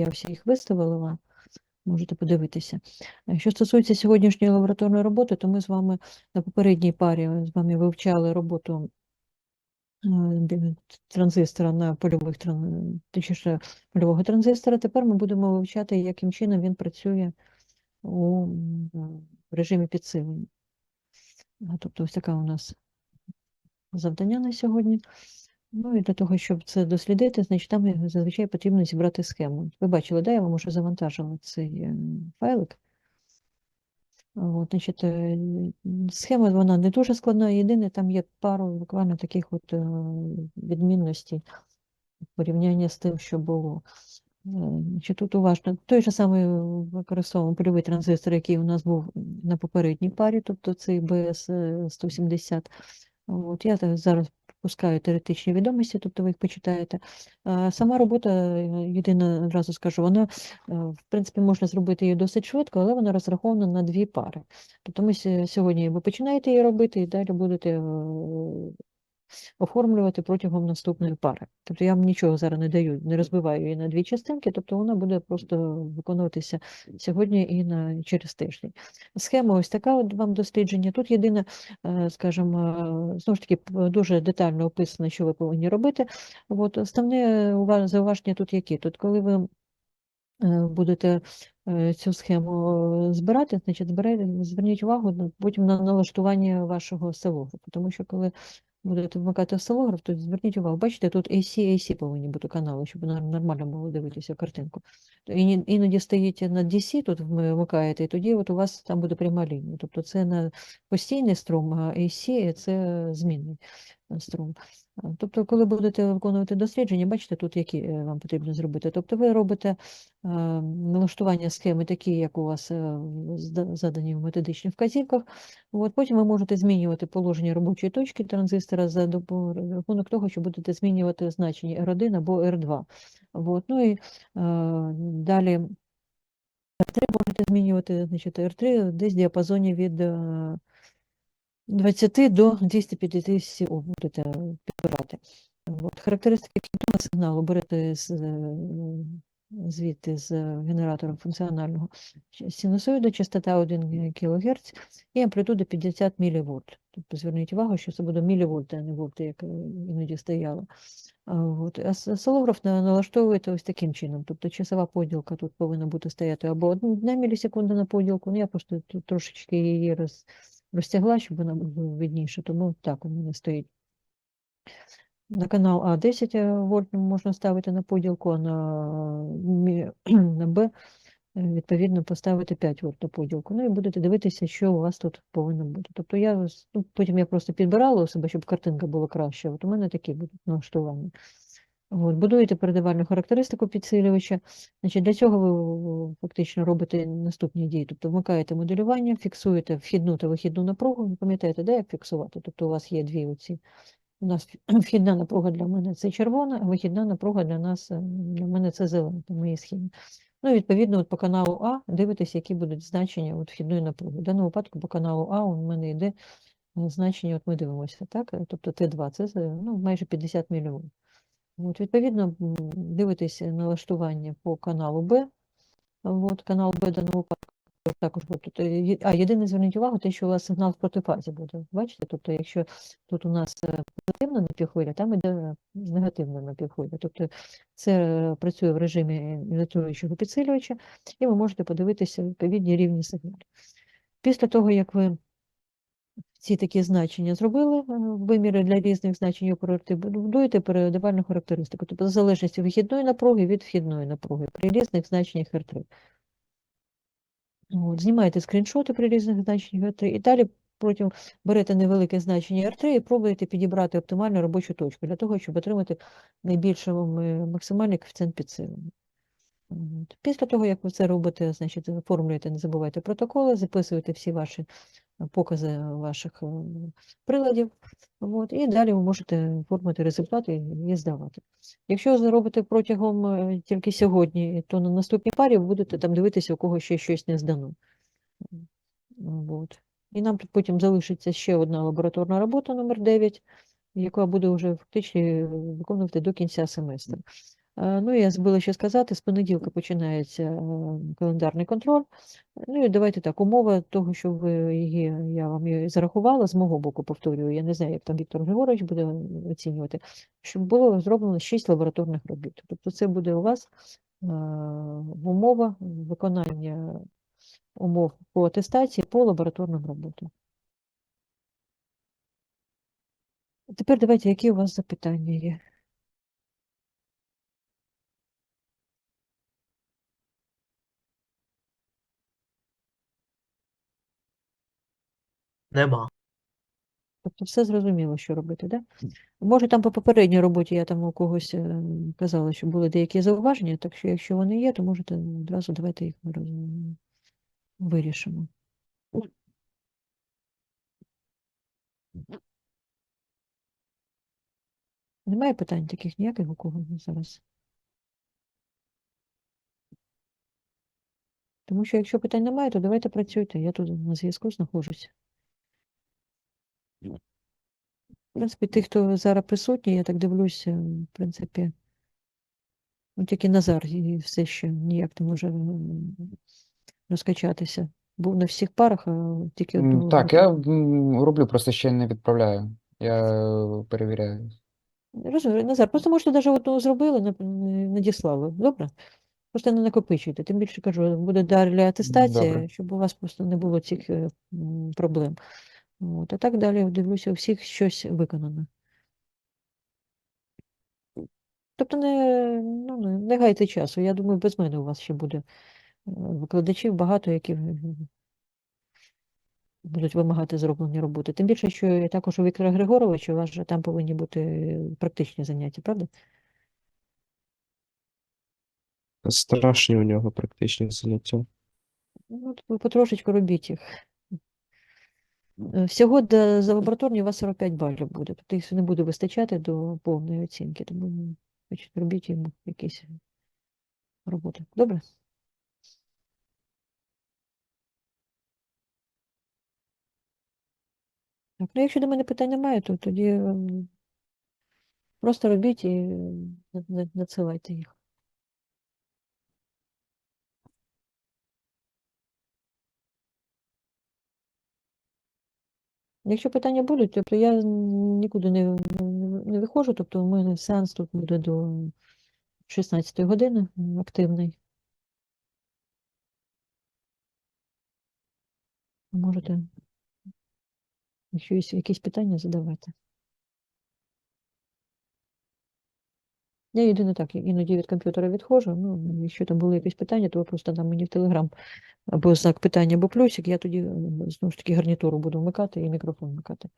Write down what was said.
Я всі їх виставила можете подивитися. Е, Що стосується сьогоднішньої лабораторної роботи, то ми з вами на попередній парі з вами вивчали роботу е, транзистора на польових точніше, польового транзистора. Тепер ми будемо вивчати, яким чином він працює у режимі підсилення. Тобто ось така у нас завдання на сьогодні. Ну і для того, щоб це дослідити, значить там зазвичай потрібно зібрати схему. Ви бачили, да, я вам уже завантажила цей е, файлик. От, значить, е, схема вона не дуже складна, єдине, там є пару буквально таких от е, відмінностей в порівнянні з тим, що було. Значить, тут уважно той же самий використовуємо польовий транзистор, який у нас був на попередній парі, тобто цей BS-170. От, я зараз пропускаю теоретичні відомості, тобто ви їх почитаєте. Сама робота, е, єдине, одразу скажу, вона, е, в принципі, можна зробити її досить швидко, але вона розрахована на дві пари. Тобто ми сьогодні ви починаєте її робити і далі будете е, оформлювати протягом наступної пари. Тобто я вам нічого зараз не даю, не розбиваю її на дві частинки, тобто вона буде просто виконуватися сьогодні і на через тиждень. Схема ось така от вам дослідження. Тут єдине, е, скажімо, е, знову ж таки дуже детально описано, що ви повинні робити. От основне зауваження тут які? Тут, коли ви е, будете цю схему збирати, значить, збирайте, зверніть увагу потім на налаштування вашого осцилографу, тому що коли будете вмикати осцилограф, то зверніть увагу, бачите, тут AC, AC повинні бути канали, щоб нормально було дивитися картинку. І Іноді стоїть на DC, тут вмикаєте, і тоді от у вас там буде пряма лінія. Тобто це не постійний струм, а AC – це змінний струм. Тобто, коли будете виконувати дослідження, бачите, тут які е, вам потрібно зробити. Тобто ви робите е, налаштування схеми такі, як у вас е, задані в методичних вказівках. От, потім ви можете змінювати положення робочої точки транзистора за рахунок того, що будете змінювати значення R1 або R2. От, ну і е, далі R3 можете змінювати, значить, R3 десь в діапазоні від е, 20 до 250 Ом будете підбирати. От, характеристики кінтового сигналу берете з, е, звідти з генератора функціонального синусоїда, частота 1 кГц і амплітуда 50 мВ. Тобто зверніть увагу, що це буде мілівольти, а не вольти, як е, іноді стояло. От. А с- осцилограф на- налаштовуєте ось таким чином. Тобто часова поділка тут повинна бути стояти або 1 мілісекунда на поділку, ну я просто трошечки її роз, розтягла, щоб вона була видніше, тому так у мене стоїть. На канал А 10 вольт можна ставити на поділку, а на, на Б е, відповідно поставити 5 вольт на поділку. Ну і будете дивитися, що у вас тут повинно бути. Тобто я ну, потім я просто підбирала у себе, щоб картинка була краща. От у мене такі будуть налаштування. От, будуєте передавальну характеристику підсилювача. Значить, для цього ви фактично робите наступні дії. Тобто вмикаєте моделювання, фіксуєте вхідну та вихідну напругу. Ви пам'ятаєте, де як фіксувати? Тобто у вас є дві оці. У нас вхідна напруга для мене це червона, а вихідна напруга для нас, е, для мене це зелена, по моїй схемі. Ну, відповідно, от по каналу А дивитесь, які будуть значення от вхідної напруги. В даному випадку по каналу А у мене йде е, значення, от ми дивимося, так? Тобто Т2 це ну, майже 50 мВ. От, відповідно, дивитесь налаштування по каналу Б. От, канал Б в даному випадку також буде. тут, е, А, єдине, зверніть увагу, те, що у вас сигнал в протифазі буде. Бачите? Тобто, якщо тут у нас е, позитивна напівхвиля, там іде негативна напівхвиля. Тобто це е, працює в режимі ілюструючого підсилювача, і ви можете подивитися відповідні рівні сигналів. Після того, як ви ці такі значення зробили, е, виміри для різних значень оперативти, будуєте передавальну характеристику, тобто в залежності вихідної напруги від вхідної напруги при різних значеннях R3. От, знімаєте скріншоти при різних значеннях R3 і далі потім берете невелике значення R3 і пробуєте підібрати оптимальну робочу точку для того, щоб отримати найбільший максимальний коефіцієнт підсилення. Після того, як ви це робите, значить, оформлюєте, не забувайте протоколи, записуєте всі ваші покази ваших е, приладів, от, і далі ви можете оформити результати і здавати. Якщо зробите протягом е, тільки сьогодні, то на наступній парі ви будете там дивитися, у кого ще щось не здано. От. І нам тут потім залишиться ще одна лабораторна робота номер 9, яка буде вже фактично е, виконувати до кінця семестру. Е, Ну, я забула ще сказати, з понеділка починається е, календарний контроль. Ну і давайте так, умова того, що ви її, я вам її зарахувала, з мого боку повторюю, я не знаю, як там Віктор Григорович буде оцінювати, щоб було зроблено 6 лабораторних робіт. Тобто це буде у вас е, умова виконання умов по атестації по лабораторним роботам. Тепер давайте, які у вас запитання є? Нема. Тобто все зрозуміло, що робити, так? Да? Може, там по попередній роботі я там у когось е, казала, що були деякі зауваження, так що якщо вони є, то можете одразу давайте їх вирішимо. Немає питань таких ніяких у кого зараз? Тому що якщо питань немає, то давайте працюйте. Я тут на зв'язку знаходжуся. В принципі, тих, хто зараз присутній, я так дивлюся, в принципі, ну тільки Назар і все ще ніяк не може розкачатися. Був на всіх парах, а тільки одного. Так, я роблю, просто ще не відправляю. Я перевіряю. Розумію, Назар, просто можете навіть одного зробили, надіслали. Добре? Просто не накопичуйте. Тим більше кажу, буде далі атестація, Добре. щоб у вас просто не було цих е, проблем. От, а так далі дивлюся, у всіх щось виконано. Тобто не, ну, не, не гайте часу. Я думаю, без мене у вас ще буде е, викладачів багато, які будуть вимагати зроблення роботи. Тим більше, що також у Віктора Григоровича у вас же там повинні бути практичні заняття, правда? Страшні у нього практичні заняття. Ну, ви потрошечку робіть їх. Е, Всього до, за лабораторні у вас 45 балів буде. Тобто їх не буде вистачати до повної оцінки. Тому значить, робіть йому якісь роботи. Добре? Так, ну якщо до мене питань немає, то тоді просто робіть і на- надсилайте їх. Якщо питання будуть, тобто я нікуди не, не, виходжу, тобто у мене сеанс тут буде до 16 години активний. Можете, якщо є якісь питання, задавати. Я єдине так, іноді від комп'ютера відходжу. Ну, якщо там були якісь питання, то ви просто там мені в Телеграм або знак питання, або плюсик, я тоді е, знову ж таки гарнітуру буду вмикати і мікрофон вмикати.